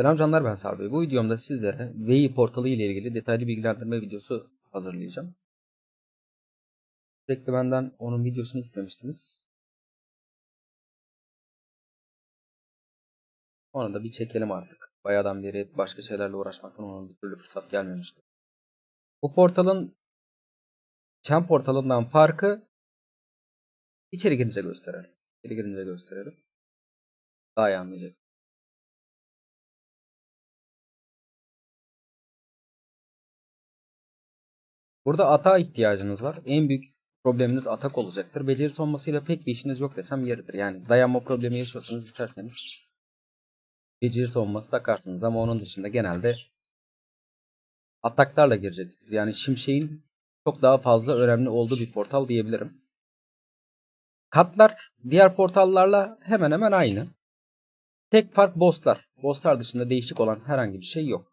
Selam canlar ben Sarbi. Bu videomda sizlere VI portalı ile ilgili detaylı bilgilendirme videosu hazırlayacağım. Sürekli benden onun videosunu istemiştiniz. Onu da bir çekelim artık. Bayağıdan beri başka şeylerle uğraşmaktan ona bir türlü fırsat gelmemişti. Bu portalın Çen portalından farkı içeri girince gösterelim. İçeri girince gösterelim. Daha iyi anlayacaksınız. Burada atağa ihtiyacınız var. En büyük probleminiz atak olacaktır. Beceri savunmasıyla pek bir işiniz yok desem yeridir. Yani dayanma problemi yaşıyorsanız isterseniz beceri savunması takarsınız. Ama onun dışında genelde ataklarla gireceksiniz. Yani Şimşek'in çok daha fazla önemli olduğu bir portal diyebilirim. Katlar diğer portallarla hemen hemen aynı. Tek fark bosslar. Bosslar dışında değişik olan herhangi bir şey yok.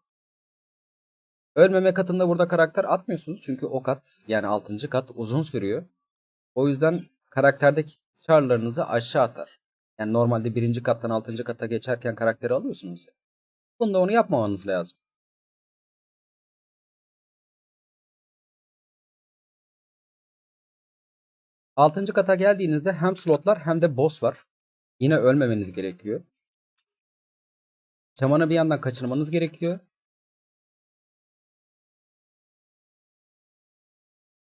Ölmeme katında burada karakter atmıyorsunuz. Çünkü o kat yani 6. kat uzun sürüyor. O yüzden karakterdeki çarlarınızı aşağı atar. Yani normalde 1. kattan 6. kata geçerken karakteri alıyorsunuz. Bunda onu yapmamanız lazım. Altıncı kata geldiğinizde hem slotlar hem de boss var. Yine ölmemeniz gerekiyor. Şamanı bir yandan kaçırmanız gerekiyor.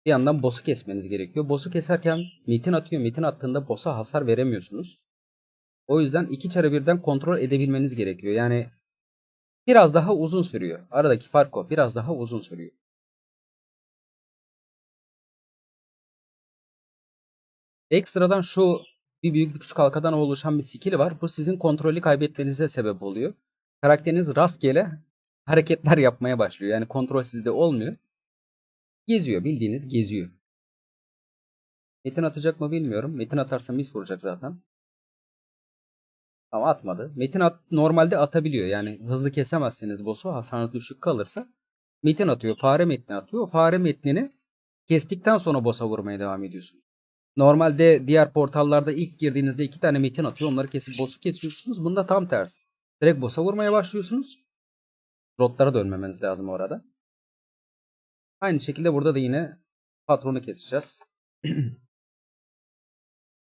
Bir yandan boss'u kesmeniz gerekiyor. Boss'u keserken mitin atıyor. Mitin attığında boss'a hasar veremiyorsunuz. O yüzden iki çarı birden kontrol edebilmeniz gerekiyor. Yani biraz daha uzun sürüyor. Aradaki fark o. Biraz daha uzun sürüyor. Ekstradan şu bir büyük bir küçük halkadan oluşan bir skill var. Bu sizin kontrolü kaybetmenize sebep oluyor. Karakteriniz rastgele hareketler yapmaya başlıyor. Yani kontrol sizde olmuyor. Geziyor bildiğiniz geziyor. Metin atacak mı bilmiyorum. Metin atarsa mis vuracak zaten. Ama atmadı. Metin at, normalde atabiliyor. Yani hızlı kesemezseniz boss'u hasarı düşük kalırsa metin atıyor. Fare metni atıyor. Fare metnini kestikten sonra boss'a vurmaya devam ediyorsun. Normalde diğer portallarda ilk girdiğinizde iki tane metin atıyor. Onları kesip boss'u kesiyorsunuz. Bunda tam tersi. Direkt boss'a vurmaya başlıyorsunuz. Slotlara dönmemeniz lazım orada. Aynı şekilde burada da yine patronu keseceğiz.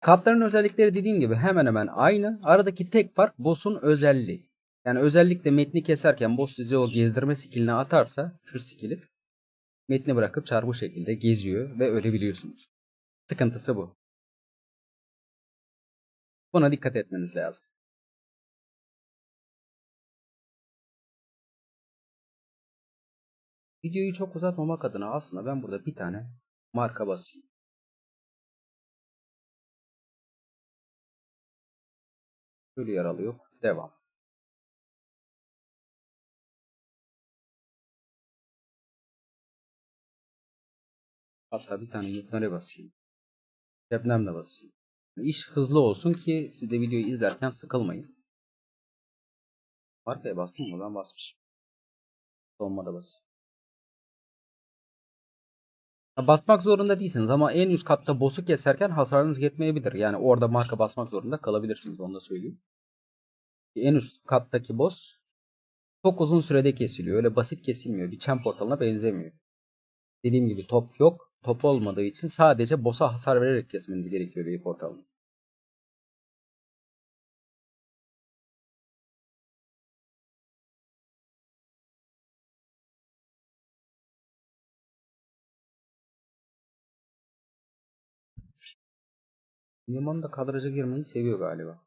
Katların özellikleri dediğim gibi hemen hemen aynı. Aradaki tek fark boss'un özelliği. Yani özellikle metni keserken boss size o gezdirme skillini atarsa şu skill'i metni bırakıp çarpı şekilde geziyor ve ölebiliyorsunuz. Sıkıntısı bu. Buna dikkat etmeniz lazım. Videoyu çok uzatmamak adına aslında ben burada bir tane marka basayım. Ölü yaralı yok. Devam. Hatta bir tane yükleri basayım. Depremle basayım. İş hızlı olsun ki siz de videoyu izlerken sıkılmayın. Markaya bastım mı? Ben basmışım. Sonmada basayım. Basmak zorunda değilsiniz ama en üst katta boss'u keserken hasarınız yetmeyebilir. Yani orada marka basmak zorunda kalabilirsiniz onu da söyleyeyim. En üst kattaki boss çok uzun sürede kesiliyor. Öyle basit kesilmiyor. Bir champ portalına benzemiyor. Dediğim gibi top yok. Top olmadığı için sadece boss'a hasar vererek kesmeniz gerekiyor bir portalını. Yaman da kadraja girmeyi seviyor galiba.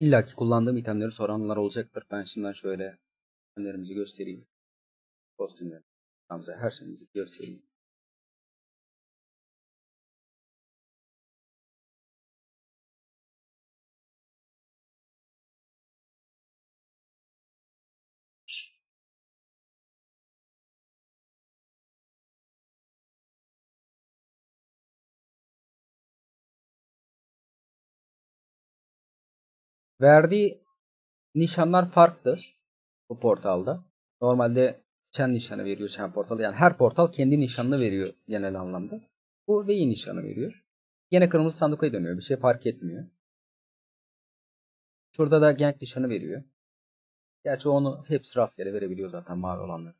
İlla ki kullandığım itemleri soranlar olacaktır. Ben şimdiden şöyle itemlerimizi göstereyim. Kostümleri, Hamza her şeyimizi göstereyim. Verdiği nişanlar farklı bu portalda. Normalde Çen nişanı veriyor Çen portalı. Yani her portal kendi nişanını veriyor genel anlamda. Bu V'yi nişanı veriyor. Yine kırmızı sanduka dönüyor. Bir şey fark etmiyor. Şurada da Genk nişanı veriyor. Gerçi onu hepsi rastgele verebiliyor zaten mavi olanları.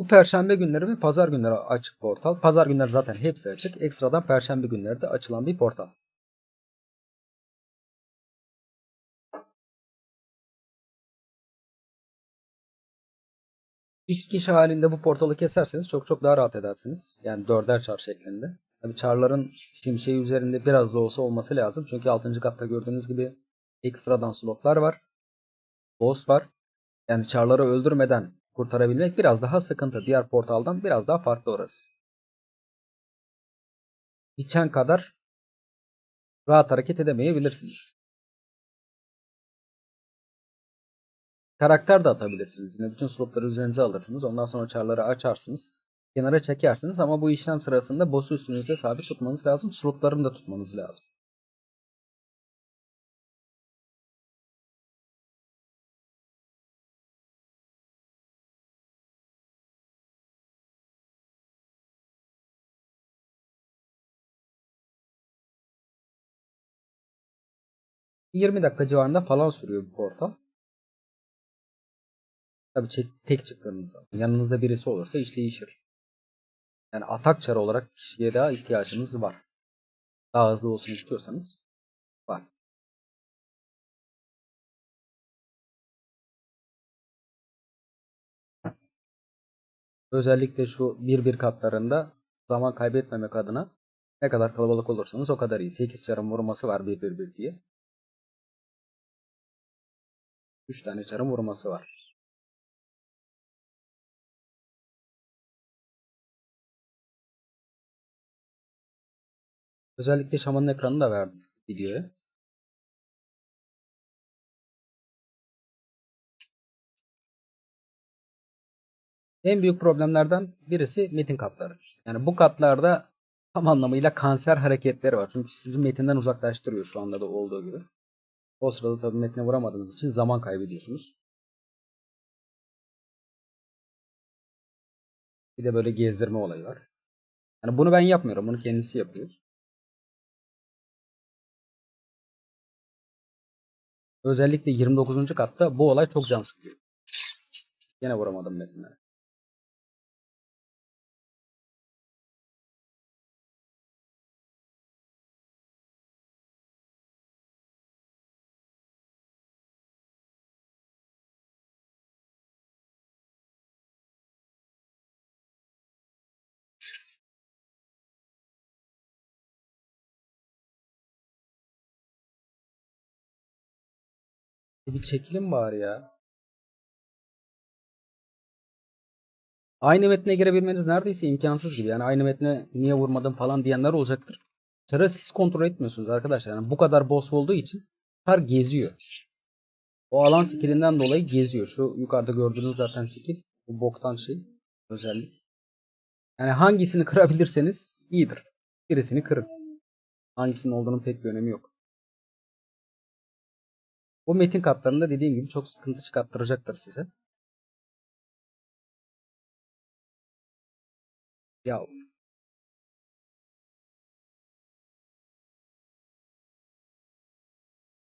Bu perşembe günleri ve pazar günleri açık portal. Pazar günleri zaten hepsi açık. Ekstradan perşembe günleri de açılan bir portal. İki kişi halinde bu portalı keserseniz çok çok daha rahat edersiniz. Yani dörder çar şeklinde. Tabii çarların şimşeği üzerinde biraz da olsa olması lazım. Çünkü 6. katta gördüğünüz gibi ekstradan slotlar var. Boss var. Yani çarları öldürmeden kurtarabilmek biraz daha sıkıntı. Diğer portaldan biraz daha farklı orası. Geçen kadar rahat hareket edemeyebilirsiniz. Karakter de atabilirsiniz. Yine bütün slotları üzerinize alırsınız. Ondan sonra çarları açarsınız. Kenara çekersiniz ama bu işlem sırasında boss'u üstünüzde sabit tutmanız lazım. Slotlarını da tutmanız lazım. 20 dakika civarında falan sürüyor bu portal. Tabii çek- tek çıktığınız zaman. Yanınızda birisi olursa iş değişir. Yani atak çarı olarak kişiye daha ihtiyacınız var. Daha hızlı olsun istiyorsanız var. Özellikle şu 1-1 katlarında zaman kaybetmemek adına ne kadar kalabalık olursanız o kadar iyi. 8 çarın vurması var 1-1-1 diye. 3 tane çarın vurması var. Özellikle şamanın ekranını da verdim videoya. En büyük problemlerden birisi metin katları. Yani bu katlarda tam anlamıyla kanser hareketleri var. Çünkü sizi metinden uzaklaştırıyor şu anda da olduğu gibi. O sırada tabii metne vuramadığınız için zaman kaybediyorsunuz. Bir de böyle gezdirme olayı var. Yani bunu ben yapmıyorum. Bunu kendisi yapıyor. Özellikle 29. katta bu olay çok can sıkıyor. Yine vuramadım metinlere. Bir çekilim var ya. Aynı metne girebilmeniz neredeyse imkansız gibi. Yani aynı metne niye vurmadım falan diyenler olacaktır. Çarı siz kontrol etmiyorsunuz arkadaşlar. Yani bu kadar boss olduğu için çar geziyor. O alan skillinden dolayı geziyor. Şu yukarıda gördüğünüz zaten skill. Bu boktan şey. Özellik. Yani hangisini kırabilirseniz iyidir. Birisini kırın. Hangisinin olduğunun pek bir önemi yok. Bu metin katlarında dediğim gibi çok sıkıntı çıkarttıracaktır size. Ya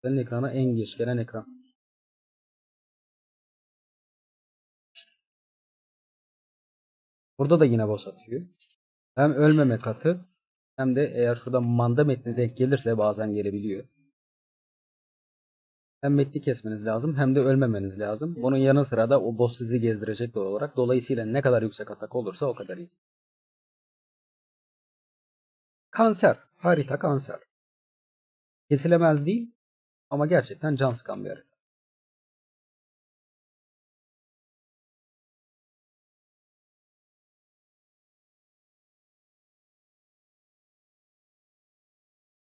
senin ekrana en geç gelen ekran. Burada da yine boss atıyor. Hem ölmeme katı hem de eğer şurada manda metni denk gelirse bazen gelebiliyor. Hem metni kesmeniz lazım hem de ölmemeniz lazım. Bunun yanı sıra da o boss sizi gezdirecek doğal olarak. Dolayısıyla ne kadar yüksek atak olursa o kadar iyi. Kanser. Harita kanser. Kesilemez değil ama gerçekten can sıkan bir harita.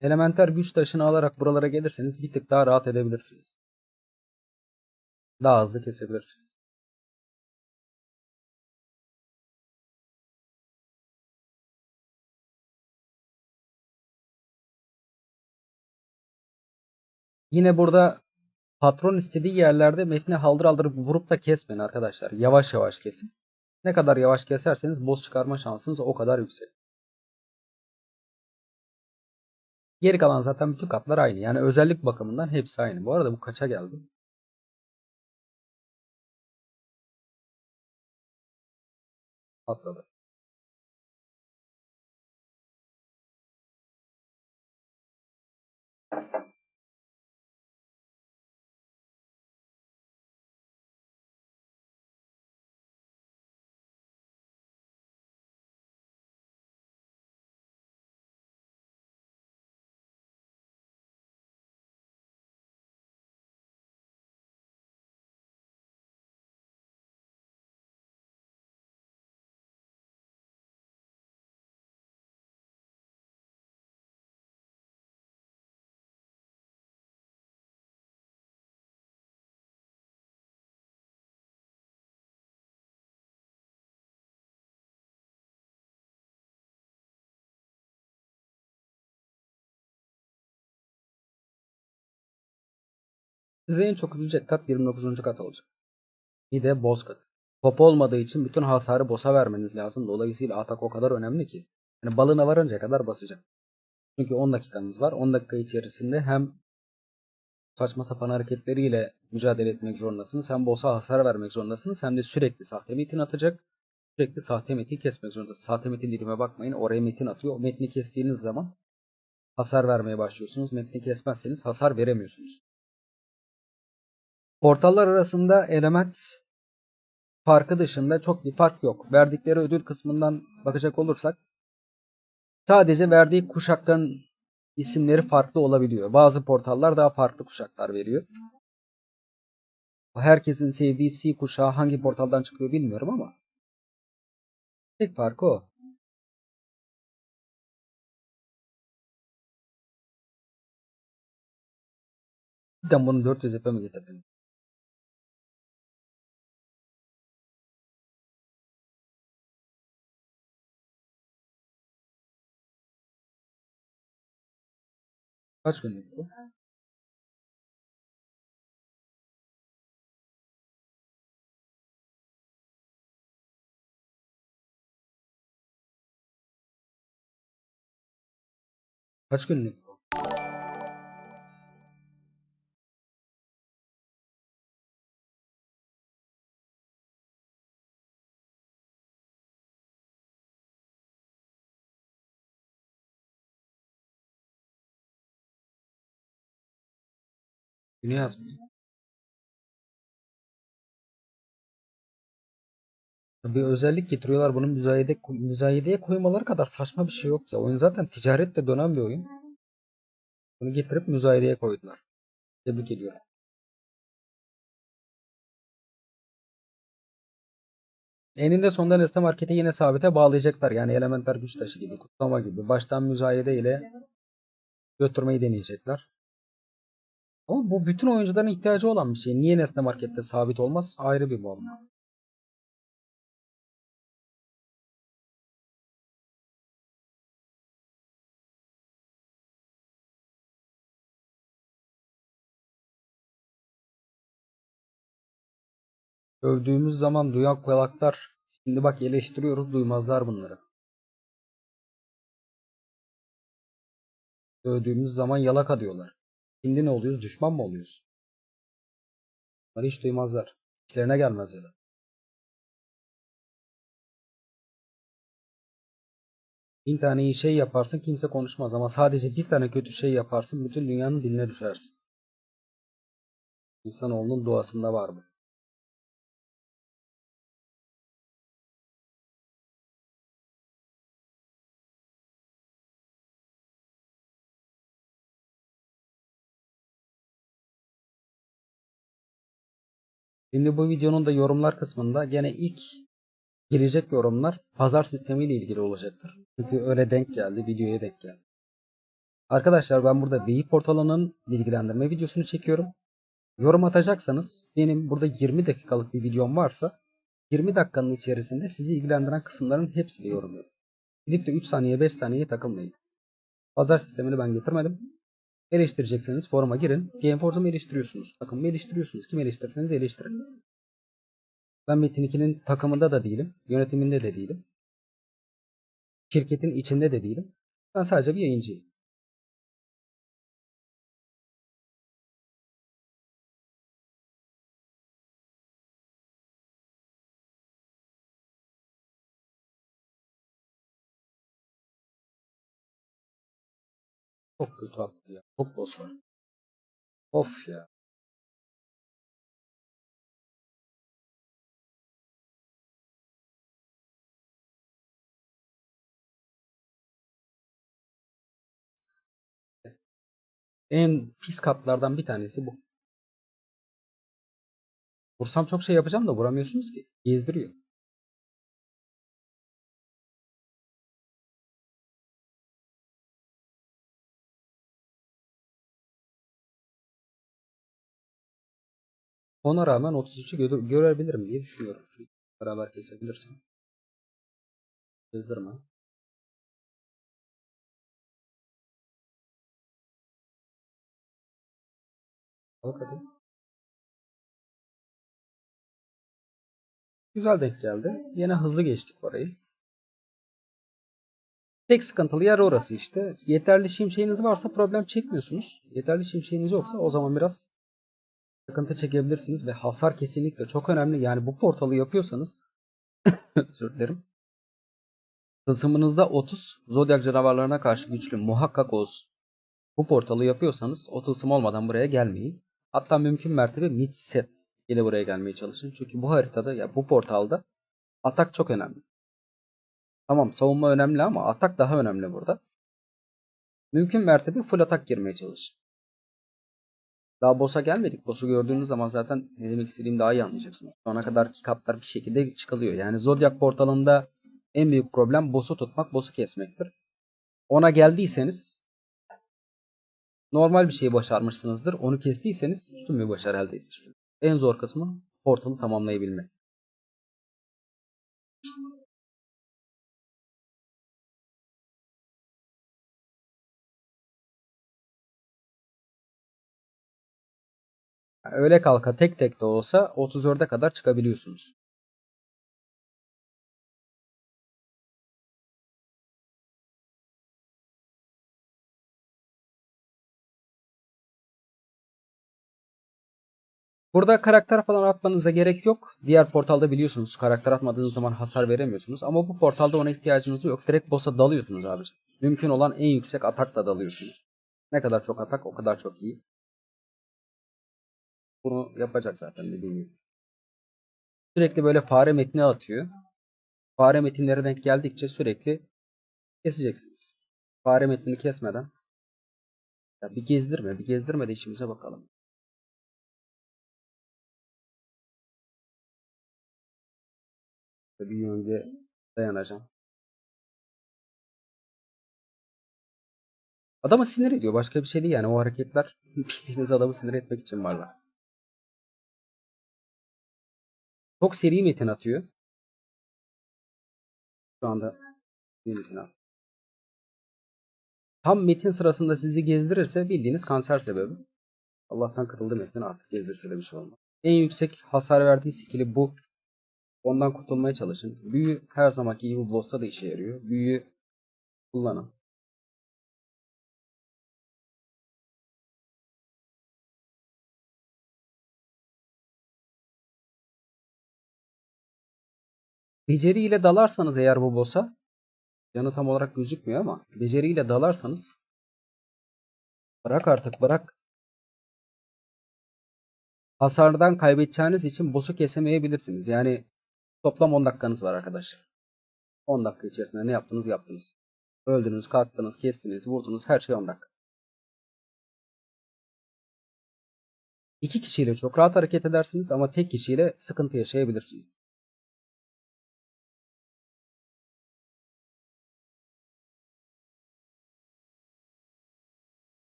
Elementer güç taşını alarak buralara gelirseniz bir tık daha rahat edebilirsiniz. Daha hızlı kesebilirsiniz. Yine burada patron istediği yerlerde metni haldır haldır vurup da kesmeyin arkadaşlar. Yavaş yavaş kesin. Ne kadar yavaş keserseniz boss çıkarma şansınız o kadar yüksek. Geri kalan zaten bütün katlar aynı. Yani özellik bakımından hepsi aynı. Bu arada bu kaça geldi? Patladı. Size en çok üzülecek kat 29. kat olacak. Bir de boss kat. Top olmadığı için bütün hasarı boss'a vermeniz lazım. Dolayısıyla atak o kadar önemli ki. Yani balına varınca kadar basacak. Çünkü 10 dakikanız var. 10 dakika içerisinde hem saçma sapan hareketleriyle mücadele etmek zorundasınız. Hem boss'a hasar vermek zorundasınız. Hem de sürekli sahte metin atacak. Sürekli sahte metin kesmek zorundasınız. Sahte metin dilime bakmayın. Oraya metin atıyor. O metni kestiğiniz zaman hasar vermeye başlıyorsunuz. Metni kesmezseniz hasar veremiyorsunuz. Portallar arasında element farkı dışında çok bir fark yok. Verdikleri ödül kısmından bakacak olursak sadece verdiği kuşakların isimleri farklı olabiliyor. Bazı portallar daha farklı kuşaklar veriyor. Herkesin sevdiği C kuşağı hangi portaldan çıkıyor bilmiyorum ama tek farkı o. Cidden bunu 400 yapı mı 가지고 있는 거. 가지고 있는 거. Günü yazmış. Bir özellik getiriyorlar. Bunu müzayede, müzayedeye koymaları kadar saçma bir şey yok ya. Oyun zaten ticaretle dönen bir oyun. Bunu getirip müzayedeye koydular. Tebrik ediyorum. Eninde sonunda Nesne Market'i yine sabite bağlayacaklar. Yani elementer güç taşı gibi, kutlama gibi. Baştan müzayede ile götürmeyi deneyecekler. Ama bu bütün oyuncuların ihtiyacı olan bir şey. Niye Nesne Market'te sabit olmaz? Ayrı bir muamma. Övdüğümüz zaman duyan kulaklar. Şimdi bak eleştiriyoruz duymazlar bunları. Övdüğümüz zaman yalaka diyorlar. Şimdi ne oluyoruz? Düşman mı oluyoruz? Bunları hiç duymazlar. İşlerine gelmez ya da. Bin tane iyi şey yaparsın kimse konuşmaz ama sadece bir tane kötü şey yaparsın bütün dünyanın diline düşersin. İnsanoğlunun doğasında var bu. Şimdi bu videonun da yorumlar kısmında gene ilk gelecek yorumlar pazar sistemiyle ilgili olacaktır. Çünkü öyle denk geldi, videoya denk geldi. Arkadaşlar ben burada Beyi portalının bilgilendirme videosunu çekiyorum. Yorum atacaksanız benim burada 20 dakikalık bir videom varsa 20 dakikanın içerisinde sizi ilgilendiren kısımların hepsini yorumluyorum. Gidip de 3 saniye 5 saniyeye takılmayın. Pazar sistemini ben getirmedim. Eleştirecekseniz foruma girin. Gameforce'u mu eleştiriyorsunuz? Takımı mı eleştiriyorsunuz? Kim eleştirirseniz eleştirin. Ben Metin 2'nin takımında da değilim. Yönetiminde de değilim. Şirketin içinde de değilim. Ben sadece bir yayıncıyım. Çok kötü attı ya. Çok var. Of ya. En pis katlardan bir tanesi bu. Vursam çok şey yapacağım da vuramıyorsunuz ki. Gezdiriyor. Ona rağmen 33'ü gö- görebilirim diye düşünüyorum. Beraber kesebilirsem. Gezdirme. Bak hadi. Güzel denk geldi. Yine hızlı geçtik orayı. Tek sıkıntılı yer orası işte. Yeterli şimşeğiniz varsa problem çekmiyorsunuz. Yeterli şimşeğiniz yoksa o zaman biraz sıkıntı çekebilirsiniz ve hasar kesinlikle çok önemli. Yani bu portalı yapıyorsanız özür dilerim. Tılsımınızda 30 zodyak canavarlarına karşı güçlü muhakkak olsun. Bu portalı yapıyorsanız o tılsım olmadan buraya gelmeyin. Hatta mümkün mertebe mid set ile buraya gelmeye çalışın. Çünkü bu haritada ya bu portalda atak çok önemli. Tamam savunma önemli ama atak daha önemli burada. Mümkün mertebe full atak girmeye çalışın. Daha boss'a gelmedik. Boss'u gördüğünüz zaman zaten ne demek istediğimi daha iyi anlayacaksınız. Şu kadarki katlar bir şekilde çıkılıyor. Yani Zodiac portalında en büyük problem boss'u tutmak, boss'u kesmektir. Ona geldiyseniz normal bir şey başarmışsınızdır. Onu kestiyseniz üstün bir başarı elde etmişsiniz. En zor kısmı portalı tamamlayabilmek. Öyle kalka tek tek de olsa 34'e kadar çıkabiliyorsunuz. Burada karakter falan atmanıza gerek yok. Diğer portalda biliyorsunuz karakter atmadığınız zaman hasar veremiyorsunuz. Ama bu portalda ona ihtiyacınız yok. Direkt boss'a dalıyorsunuz abi. Mümkün olan en yüksek atakla dalıyorsunuz. Ne kadar çok atak o kadar çok iyi. Bunu yapacak zaten dediğim gibi. Sürekli böyle fare metni atıyor. Fare metinlere denk geldikçe sürekli keseceksiniz. Fare metnini kesmeden. Ya bir gezdirme, bir gezdirme de işimize bakalım. Bir yönde dayanacağım. Adamı sinir ediyor. Başka bir şey değil yani. O hareketler bildiğiniz adamı sinir etmek için varlar. Çok seri metin atıyor. Şu anda yenisini at. Tam metin sırasında sizi gezdirirse bildiğiniz kanser sebebi. Allah'tan kırıldı metin artık gezdirse de bir şey olmaz. En yüksek hasar verdiği skill'i bu. Ondan kurtulmaya çalışın. Büyü her zamanki gibi bu boss'ta da işe yarıyor. Büyüyü kullanın. Beceriyle dalarsanız eğer bu boss'a canı tam olarak gözükmüyor ama beceriyle dalarsanız bırak artık bırak. Hasardan kaybedeceğiniz için boss'u kesemeyebilirsiniz. Yani toplam 10 dakikanız var arkadaşlar. 10 dakika içerisinde ne yaptınız yaptınız. Öldünüz, kalktınız, kestiniz, vurdunuz her şey 10 dakika. İki kişiyle çok rahat hareket edersiniz ama tek kişiyle sıkıntı yaşayabilirsiniz.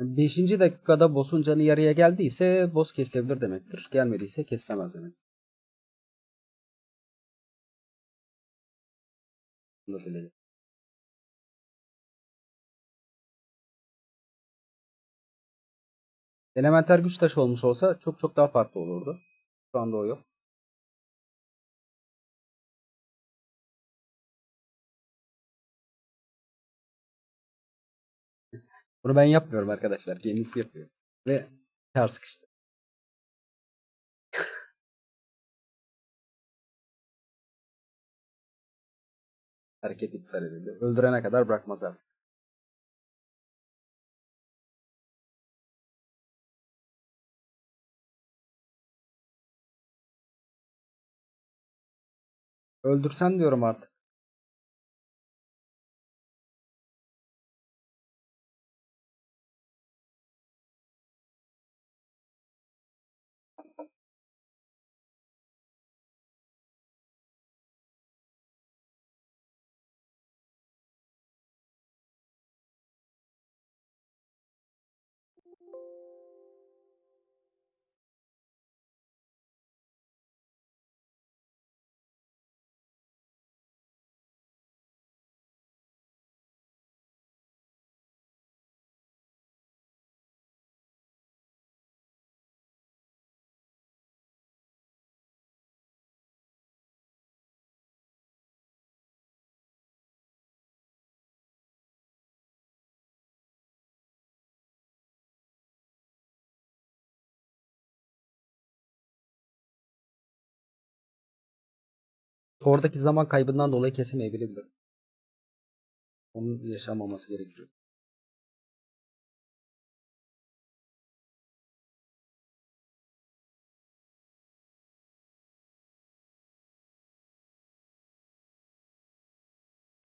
5. dakikada boss'un canı yarıya geldiyse boss kesilebilir demektir. Gelmediyse kesilemez demek. Bunu. Elementer güç taşı olmuş olsa çok çok daha farklı olurdu. Şu anda o yok. Bunu ben yapmıyorum arkadaşlar. Kendisi yapıyor. Ve kar sıkıştı. Hareket iptal edildi. Öldürene kadar bırakmaz artık. Öldürsen diyorum artık. Oradaki zaman kaybından dolayı kesemeyebilir. Onun yaşanmaması gerekiyor.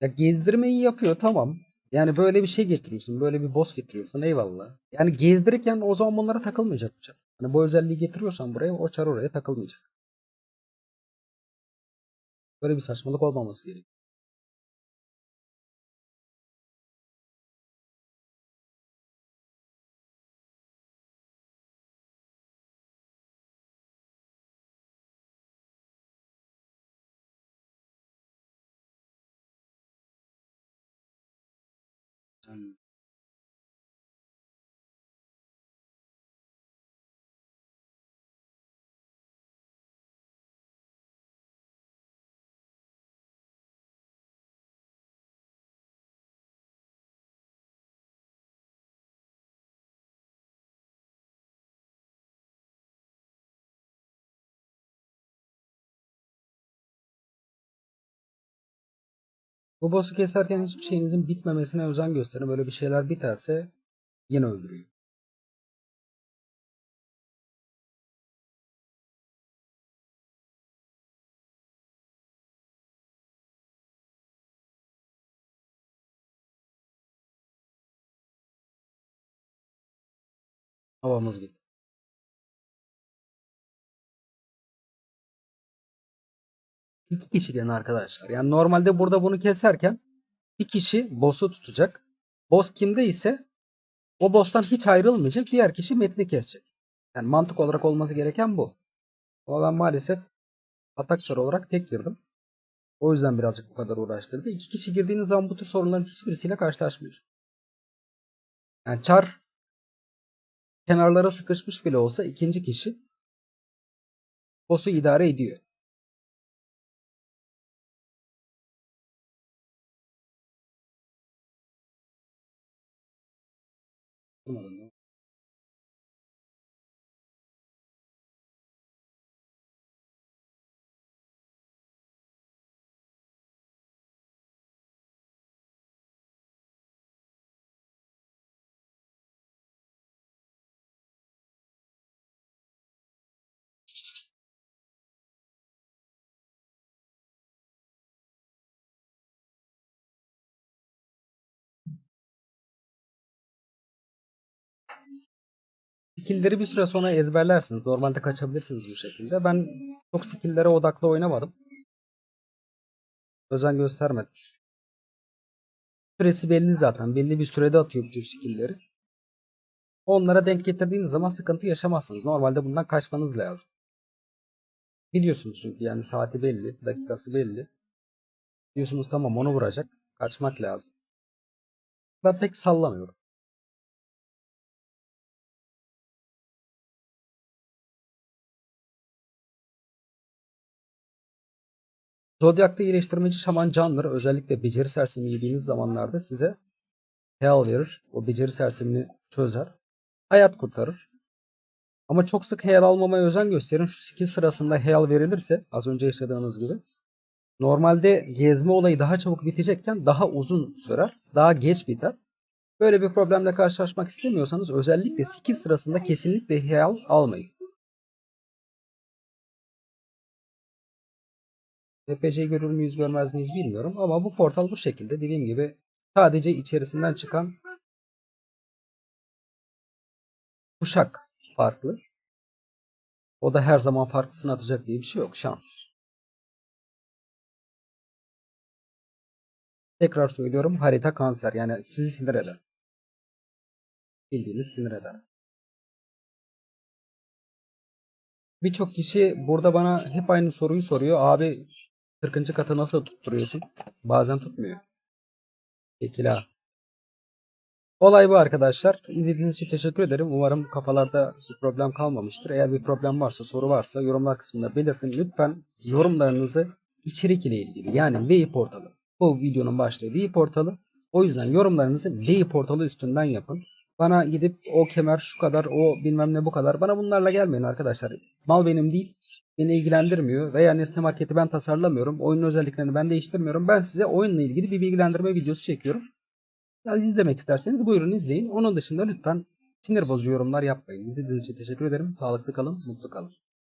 Ya gezdirmeyi yapıyor tamam. Yani böyle bir şey getiriyorsun. Böyle bir boss getiriyorsun. Eyvallah. Yani gezdirirken o zaman bunlara takılmayacak. Hani bu özelliği getiriyorsan buraya o çar oraya takılmayacak. Böyle bir saçmalık olmaması gerekiyor. Bu boss'u keserken hiçbir şeyinizin bitmemesine özen gösterin. Böyle bir şeyler biterse yine öldürüyor. Havamız gitti. İki kişi gene arkadaşlar. Yani normalde burada bunu keserken bir kişi boss'u tutacak. Boss kimde ise o boss'tan hiç ayrılmayacak. Diğer kişi metni kesecek. Yani mantık olarak olması gereken bu. Ama ben maalesef atakçar olarak tek girdim. O yüzden birazcık bu kadar uğraştırdı. İki kişi girdiğiniz zaman bu tür sorunların hiçbirisiyle karşılaşmıyorsun. Yani çar kenarlara sıkışmış bile olsa ikinci kişi boss'u idare ediyor. Mm. Skill'leri bir süre sonra ezberlersiniz. Normalde kaçabilirsiniz bu şekilde. Ben çok skill'lere odaklı oynamadım. Özen göstermedim. Süresi belli zaten. Belli bir sürede atıyor bütün skill'leri. Onlara denk getirdiğiniz zaman sıkıntı yaşamazsınız. Normalde bundan kaçmanız lazım. Biliyorsunuz çünkü yani saati belli, dakikası belli. Diyorsunuz tamam onu vuracak. Kaçmak lazım. Ben pek sallamıyorum. Zodyak'ta iyileştirmeci şaman candır. Özellikle beceri sersemi yediğiniz zamanlarda size heal verir. O beceri sersemini çözer. Hayat kurtarır. Ama çok sık heal almamaya özen gösterin. Şu skill sırasında heal verilirse az önce yaşadığınız gibi normalde gezme olayı daha çabuk bitecekken daha uzun sürer. Daha geç biter. Böyle bir problemle karşılaşmak istemiyorsanız özellikle skill sırasında kesinlikle heal almayın. PPC görür müyüz görmez miyiz bilmiyorum ama bu portal bu şekilde dediğim gibi sadece içerisinden çıkan kuşak farklı. O da her zaman farklısını atacak diye bir şey yok. Şans. Tekrar söylüyorum harita kanser yani sizi sinir eder. Bildiğiniz sinir eder. Birçok kişi burada bana hep aynı soruyu soruyor. Abi 40. katı nasıl tutturuyorsun? Bazen tutmuyor. Şekil ha. Olay bu arkadaşlar. İzlediğiniz için teşekkür ederim. Umarım kafalarda bir problem kalmamıştır. Eğer bir problem varsa, soru varsa yorumlar kısmında belirtin. Lütfen yorumlarınızı içerik ile ilgili yani VI portalı. Bu videonun başlığı VI portalı. O yüzden yorumlarınızı VI portalı üstünden yapın. Bana gidip o kemer şu kadar, o bilmem ne bu kadar. Bana bunlarla gelmeyin arkadaşlar. Mal benim değil. Beni ilgilendirmiyor. Veya Nesne Market'i ben tasarlamıyorum. Oyunun özelliklerini ben değiştirmiyorum. Ben size oyunla ilgili bir bilgilendirme videosu çekiyorum. Yani izlemek isterseniz buyurun izleyin. Onun dışında lütfen sinir bozucu yorumlar yapmayın. İzlediğiniz için teşekkür ederim. Sağlıklı kalın, mutlu kalın.